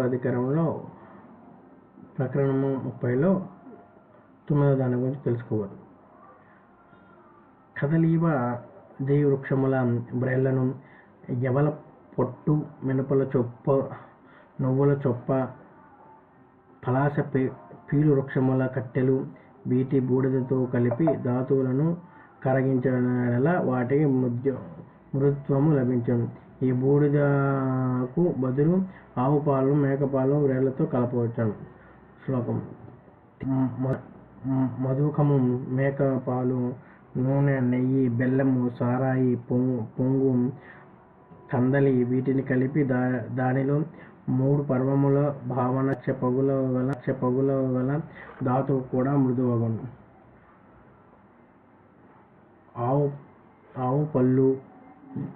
అధికారంలో ప్రకరణము ముప్పైలో తొమ్మిదో దాని గురించి తెలుసుకోవాలి. కదలీవ దేవృక్షముల బ్రెళ్ళను ఎవల పొట్టు మినపల చొప్ప నువ్వుల చొప్ప పలాస పీ పీలు వృక్షముల కట్టెలు వీటి బూడిదతో కలిపి ధాతువులను కరగించడం వాటికి మృద్య మృదుత్వము లభించను. ఈ బూడిదకు బదులు ఆవు పాలు మేకపాలు వేళ్ళతో కలపవచ్చును. శ్లోకం. మ- మధుకము మేక పాలు నూనె నెయ్యి బెల్లము సారాయి పొంగు పొంగు కందలి వీటిని కలిపి దా దానిలో మూడు పర్వముల భావన చెప్పగుల గల చెప్పగుల గల ధాతువు కూడా మృదువగును. ఆవు ఆవు పళ్ళు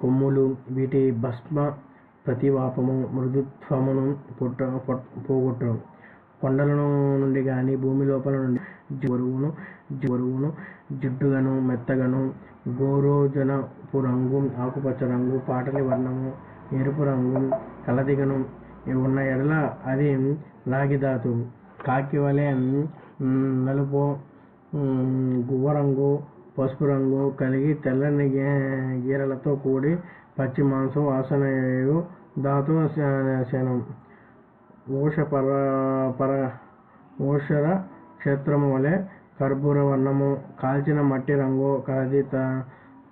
కొమ్ములు వీటి భస్మ ప్రతివాపము మృదుత్వమును పుట్ట పొట్- కొండలను నుండి కానీ భూమి లోపల నుండి జరువును జరువును జిడ్డుగను మెత్తగను గోరోజనపు రంగు ఆకుపచ్చ రంగు పాటలి వర్ణము ఎరుపు రంగు కలదిగను ఉన్న ఎడల అది రాగిధాతు కాకి వలె నలుపు గువ్వరంగు పసుపు రంగు కలిగి తెల్లని గే- గీరలతో కూడి పచ్చి మాంసం వాసన ధాతు శనం. ఓష పర పర ఓషర క్షేత్రము వలె కర్పూర వర్ణము కాల్చిన మట్టి రంగు కలది త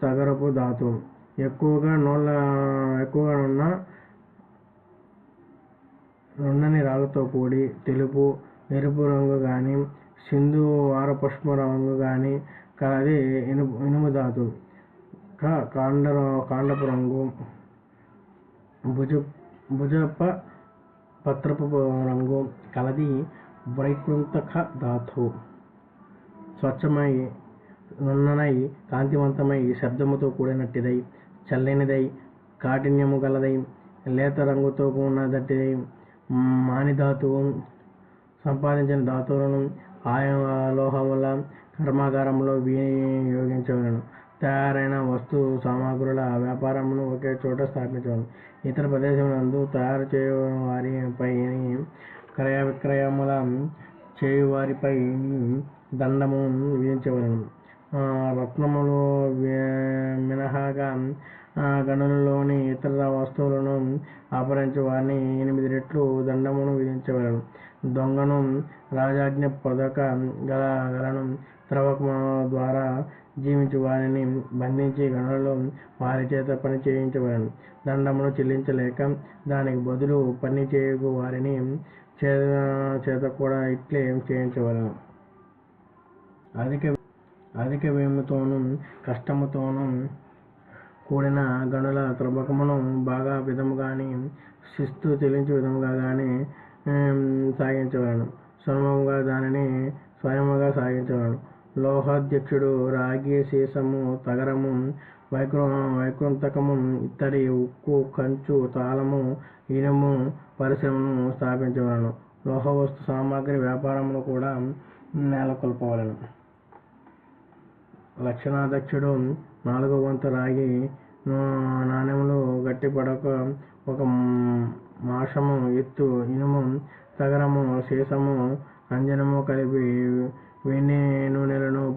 తగరపు ధాతు. ఎక్కువగా నోళ్ళ ఎక్కువగా ఉన్న నున్నని రాళ్ళతో కూడి తెలుపు ఎరుపు రంగు కానీ సింధు వారపుష్ప రంగు కానీ కలది ఇనుము ఇనుము ధాతు. క కాండ కాండపు రంగు భుజ భుజప పత్రపు రంగు. కలది వైకృంతక ధాతువు స్వచ్ఛమై నున్ననై కాంతివంతమై శబ్దముతో కూడినట్టిదై చల్లనిదై కాఠిన్యము గలదై లేత రంగుతో కూడినదటిదై మాని ధాతువు సంపాదించిన ధాతువులను ఆయా లోహముల కర్మాగారంలో వినియోగించవలను. తయారైన వస్తు సామాగ్రుల వ్యాపారమును ఒకే చోట స్థాపించవలను. ఇతర ప్రదేశములందు తయారు చేయు వారిపై క్రయ విక్రయముల చేయువారిపై దండము విధించవలను. రత్నములు మినహాగా గనులలోని ఇతర వస్తువులను అపహరించు వారిని ఎనిమిది రెట్లు దండమును విధించవలను. దొంగను రాజాజ్ఞ పదక గల గలను త్రవకము ద్వారా జీవించి వారిని బంధించి గనులలో వారి చేత పని చేయించవలను. దండమును చెల్లించలేక దానికి బదులు పని చేయకు వారిని చేత కూడా ఇట్లే చేయించవలను. అధిక అధిక వ్యయముతోనూ కష్టముతోనూ కూడిన గనుల త్రవ్వకమును బాగా విధముగాని శిస్తు చెల్లించే విధముగా కానీ సాగించవలను సులభముగా దానిని స్వయముగా సాగించవలను లోహాధ్యక్షుడు రాగి సీసము తగరము వైకృ వైకృంతకము ఇత్తడి ఉక్కు కంచు తాళము ఇనుము పరిశ్రమను స్థాపించవలను లోహ వస్తు సామాగ్రి వ్యాపారమును కూడా నెలకొల్పవలను. లక్షణాధ్యక్షుడు నాలుగో వంతు రాగి నాణెములు గట్టిపడక ఒక మాషము ఎత్తు ఇనుము తగరము సీసము అంజనము కలిపి వెన్ని నూనెలను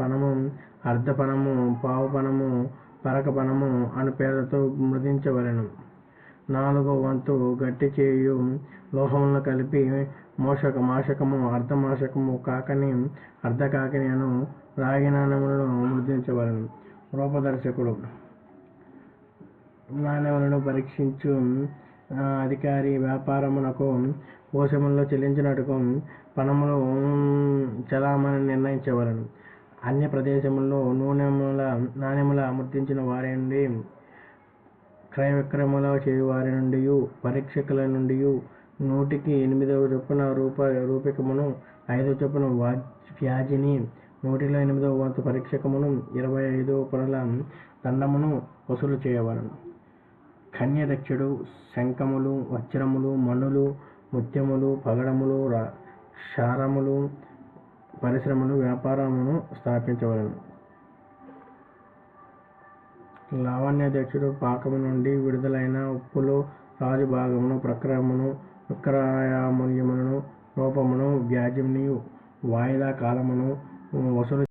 పనము అర్ధపణము పావుపణము పావు పనము పరక అను పేరుతో మృదించవలను. నాలుగో వంతు గట్టి చేయు లోహములను కలిపి మోషక మాషకము అర్ధమాషకము కాకని అర్ధకాకని అను రాగి నాణెములను ముద్రించవలను రూపదర్శకుడు నాణ్యములను పరీక్షించు అధికారి వ్యాపారమునకు కోశములో చెల్లించినట్టుకు పణములు చలామణి నిర్ణయించవలను. అన్య ప్రదేశముల్లో నూనెముల నాణ్యముల ముద్రించిన వారి నుండి క్రయ విక్రయముల చేయువారి నుండి పరీక్షకుల నుండి నూటికి ఎనిమిదవ చొప్పున రూప రూపికమును ఐదవ చొప్పున వ్యాజిని నూటిలో ఎనిమిదవ వంతు పరీక్షకమును ఇరవై ఐదవ పొరల దండమును వసూలు చేయవలను. కన్యదక్షుడు శంఖములు వజ్రములు మణులు ముత్యములు పగడములు రా- క్షారములు పరిశ్రమలు వ్యాపారమును స్థాపించవలను. లావణ్యాధ్యక్షుడు పాకము నుండి విడుదలైన ఉప్పులో రాజు భాగమును ప్రక్రమను విక్రయామూల్యమును రూపమును వ్యాజ్యముని వాయిదా కాలమును వసూలు